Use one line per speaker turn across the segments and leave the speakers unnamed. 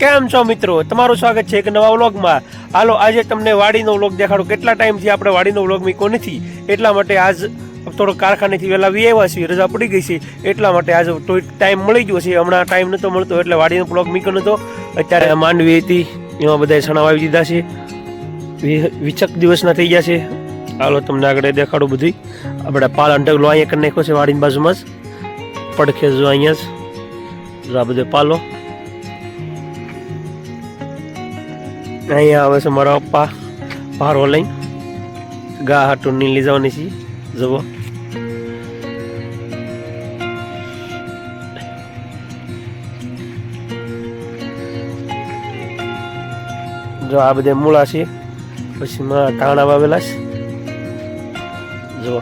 કેમ છો મિત્રો? તમારું સ્વાગત છે એક નવા વ્લોગમાં. હાલો, આજે તમને વાડીનો વ્લોગ દેખાડો. કેટલા ટાઈમથી આપણે વાડીનો વ્લોગ મૂક્યો નથી? એટલા માટે આજ થોડો કારખાનેથી વહેલા વી આવ્યા છીએ. રજા પડી ગઈ છે. એટલા માટે આજ ટાઈમ મળી ગયો છે. હમણાં ટાઈમ નતો મળતો એટલે વાડીનો વ્લોગ મૂક્યો નતો. અત્યારે માંડવી હતી. એમાં બધા સણા વાવી દીધા છે. વિચક દિવસના થઈ ગયા છે. હાલો, તમને આગળ દેખાડું બધી આપણે પાલ અંડગલો અહીંયા કરી નાખ્યો છે વાડીની બાજુમાં જ. પડખે જો અહીંયા જો આ બધો પાલો. અહીંયા આવે છે મારા પપ્પા. ભારો લઈ ગા હાટું ની લઈ જવાની છે. જુઓ. જો આ બધા મૂળા છે. પછી માં ટાણા વાવેલા છે. જુઓ.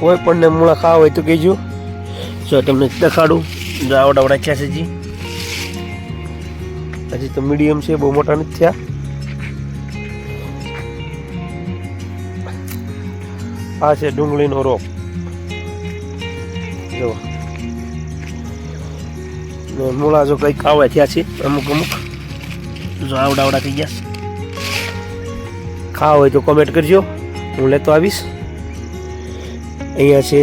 કોઈ પણ મૂળા ખાવા હોય તો કહેજો. જો તમને દેખાડું. જો આવડાવડા આવડા છે જી? હજી તો મીડિયમ છે, બહુ મોટા નથી થયા. આ છે ડુંગળીનો રોપ. જો મૂળા જો કંઈક આવે થયા છે, અમુક અમુક. જો આવડા આવડા થઈ ગયા. ખાવા હોય તો કોમેન્ટ કરજો. હું લેતો આવીશ. અહીંયા છે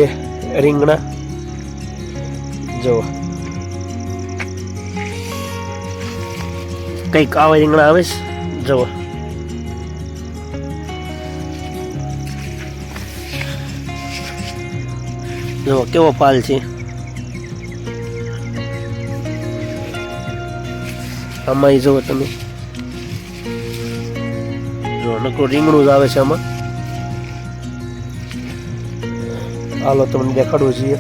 રીંગણા. જો કંઈક આવા રીંગણા આવે છે? જવો જવો કેવો પાલ છે. આમાં જુઓ તમે. જો નકરું રીંગણું જ આવે છે આમાં. હાલો, તમને દેખાડવું જોઈએ.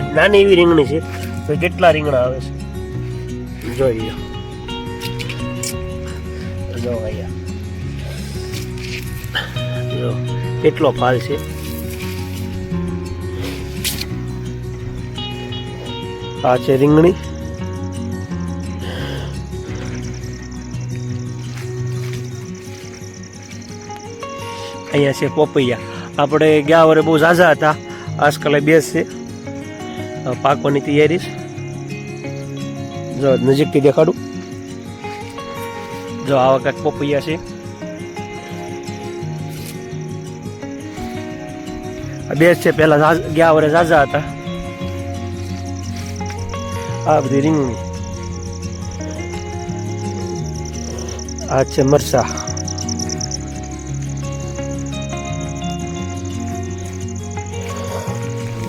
નાની એવી રીંગણી છે. તો કેટલા રીંગણા આવે છે. જોઈ લો. જો કેટલો ફાલ છે. આ છે રીંગણી. અહીંયા છે પોપૈયા. આપણે ગયા વરે બહુ ઝાઝા હતા. આજકાલ બેસ છે. પાકવાની તૈયારી છે. જો નજીકથી દેખાડું. જો આવા કાંઈક પપૈયા છે. બે છે, પહેલાં ગયા વરે ઝાઝા હતા. આ બધી રીંગણી. આ છે મરસા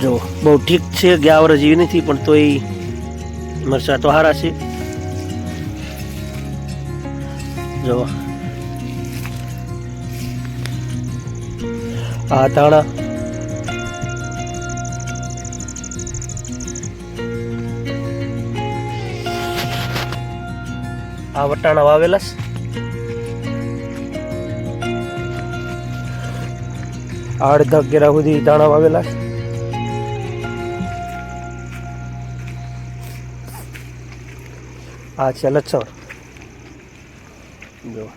જો બહુ ઠીક છે, ગયા વર્ષ જેવી નથી, પણ તોય મરચા તો હારા છે. જો. આ તાણા આ વટાણા વાવેલા છે. અડધા કેરા સુધી દાણા વાવેલા છે. આ છે લચ્છણ જો.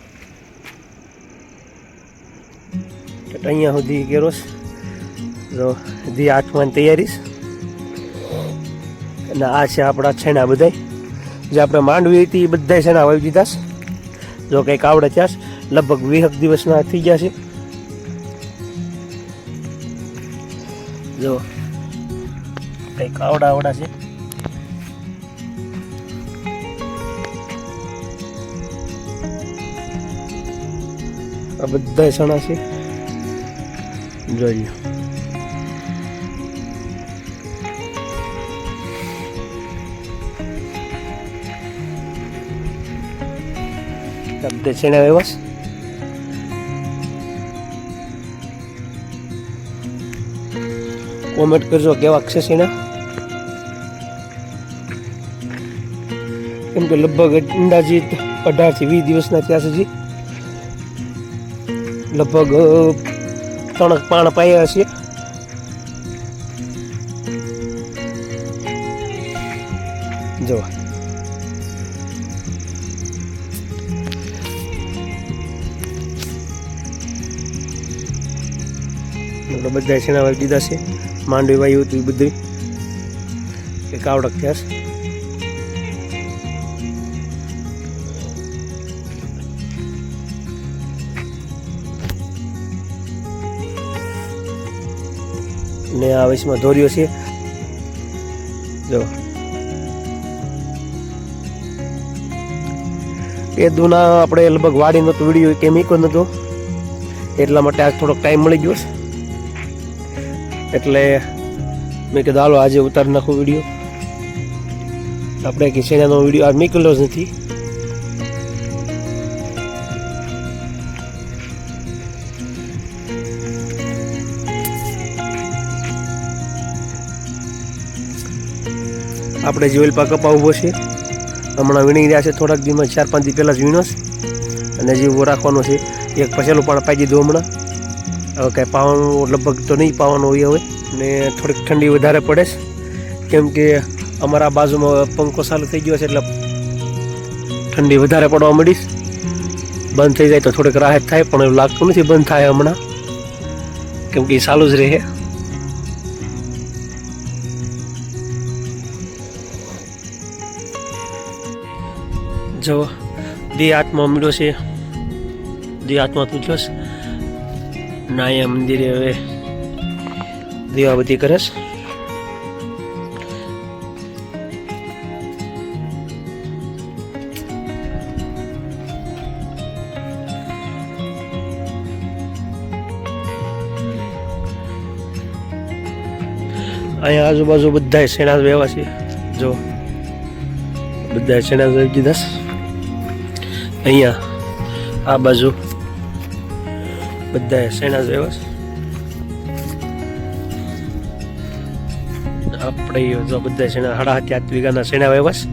અહીંયા સુધી છે જો, ધી આઠમાની તૈયારી અને આ છે આપણા છેણા બધાય. જે આપણે માંડવી હતી એ બધા છેણા વાવી દીધા છે. જો કંઈક આવડે ત્યાં. લગભગ વીસક દિવસના થઈ ગયા છે. જો. કંઈક આવડા આવડા છે. આ બધા સણા છે. જોઈ લો. વ્યવસ કોમેન્ટ કરજો કેવા છે છેણા કેમ કે લગભગ અંદાજિત અઢારથી વીસ દિવસના ત્યાં સુધી લગભગ ત્રણ પાણ પાયા છે જો. બધા શેણા દીધા છે. માંડવી વાયુ હતી બધું. એક થયા છે. ને આ વયસમાં દોર્યો છે. જો. એ દુના આપણે લગભગ વાડી નહોતું, વીડિયો કે મીકો નહોતો. એટલા માટે આજ થોડોક ટાઈમ મળી ગયો છે. એટલે મેં કીધું, હાલો, આજે ઉતારી નાખું વીડિયો. આપણે કે શેણાનો વીડિયો આજ મેકેલો જ નથી. આપણે જોયેલ પાક કપા ઊભો છે. હમણાં વીણી રહ્યા છે થોડાક દિવસમાં ચાર પાંચ દી પહેલાં જ વીણો છે. અને હજી ઊભો રાખવાનો છે. એક પછેલું પણ પાઈ દીધું હમણાં. હવે કાંઈ પાવાનું લગભગ તો નહીં પાવાનું હોય હવે. ને થોડીક ઠંડી વધારે પડે છે. કેમ અમારા બાજુમાં પંખો ચાલુ થઈ ગયો છે એટલે ઠંડી વધારે પડવા મળીશ બંધ થઈ જાય તો થોડીક રાહત થાય, પણ એવું લાગતું નથી, બંધ થાય હમણાં. કેમ કે એ ચાલુ જ રહે. જો બે હાથમાં મળ્યો છે. બે હાથમાં તૂટ્યો ના અહીંયા મંદિરે હવે દેવા બધી છે અહીંયા આજુબાજુ બધા સેના વ્યવહાર છે. જો બધા સેના દીધા. અહીંયા, આ બાજુ. બધા શેણા જેવા છે? આપણે જો બધા શેણા સાડા હાથી આઠ વીઘાના શેણા વ્યવા છે?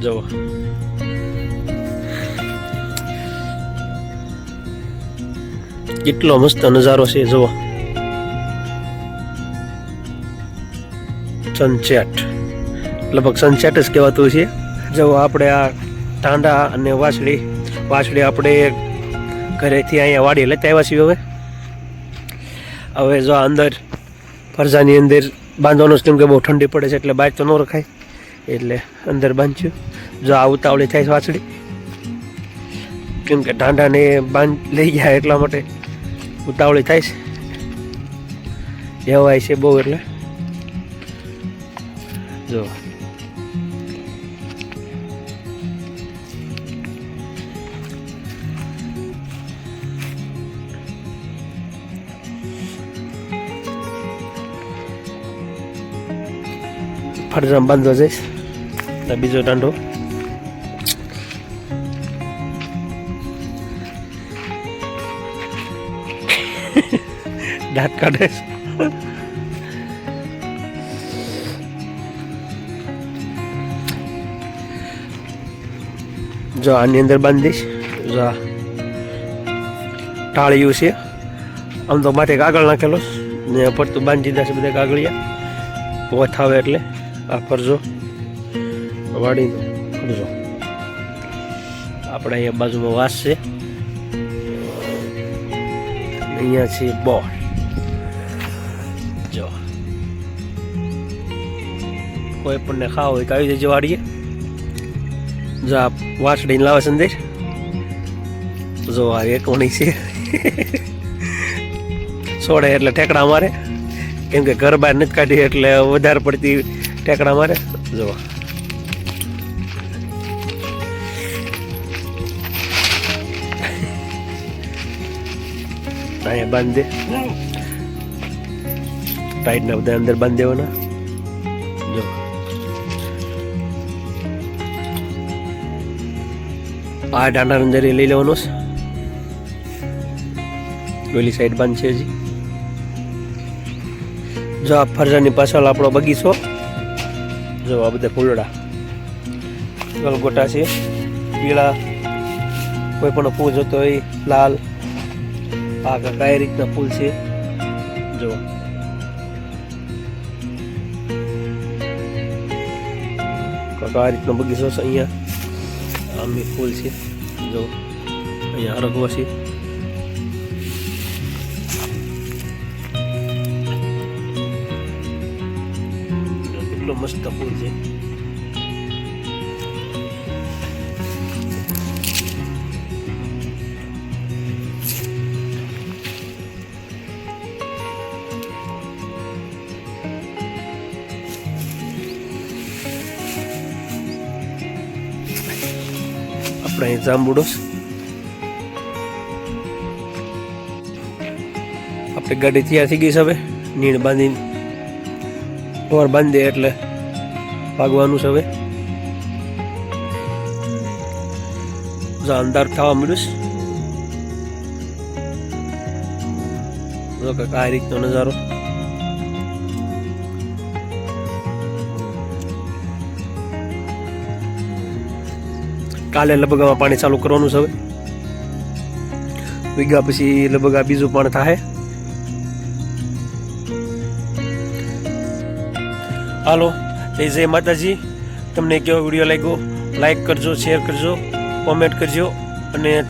જુઓ. કેટલો મસ્ત નજારો છે, જુઓ. સનસેટ. લગભગ સનસેટ જ કહેવાતું છે. જો આપણે આ ટાંડા અને વાછડી. વાછડી આપણે ઘરેથી અહીંયા વાડી લેતા આવ્યા છીએ હવે. હવે જો અંદર ફરજાની અંદર બાંધવાનું કેમ કે બહુ ઠંડી પડે છે, એટલે બહાર તો ન રખાય. એટલે અંદર બાંધ્યું. જો આ ઉતાવળી થાય વાછડી. કેમ કે ટાંડાને બાંધ લઈ ગયા એટલા માટે ઉતાવળી થાય છે. કહેવાય છે બહુ એટલે. જો. ફરજામ બાંધવા જઈશ બીજો દાંડો દાંત કાઢે. જો આની અંદર બાંધીશ. જો ટાળ્યું છે. આમ તો માથે કાગળ નાખેલો. ને પડતું બાંધી દીધા છે બધા કાગળિયા વથ એટલે. આ ફરજો. વાડીનો ફરજો. આપણે અહીંયા બાજુમાં વાસ છે. અહીંયા છે બોર. જો. કોઈ પણ ખાવ હોય તો આવી જજો વાડીએ. જો આ વાસડીને લાવે સંદેશ જો આ એકવણી છે. છોડે એટલે ઠેકડા મારે. કેમ કે ઘર બહાર નથી કાઢી એટલે વધારે પડતી ઠેકડા મારે? જો. અહીંયા બાંધી. દે ટાઈટના બધા અંદર બાંધી દેવાના જો. આ દાંડા અંદર લઈ લેવાનો છે. પેલી સાઈડ બાંધ છે હજી. જો આ ફરજાની પાછળ આપણો બગીચો. જો આ બધા ફૂલડા. ગલગોટા છે, પીળા, કોઈ પણ ફૂલ જોતો હોય, લાલ. આ કઈ રીતના ફૂલ છે? જો આ રીતનો બગીચો છે અહીંયા. આમ ફૂલ છે જો અહીંયા હરગવો છે. મસ્ત ફૂલ છે. આપણે અહીં જાંબુડો. આપણે ગાડી તૈયાર થઈ ગઈ છે હવે. નીણ બાંધીને. ઓર બાંધી એટલે ભાગવાનું છે હવે. અંધાર થવા મળ્યું છે. આ રીતનો નજારો. કાલે લબગામાં પાણી ચાલુ કરવાનું છે હવે. વીઘા પછી આ બીજું પણ થાય. હાલો. જય જય માતાજી. તમને કેવો વીડિયો લાગ્યો? લાઈક કરજો શેર કરજો કોમેન્ટ કરજો અને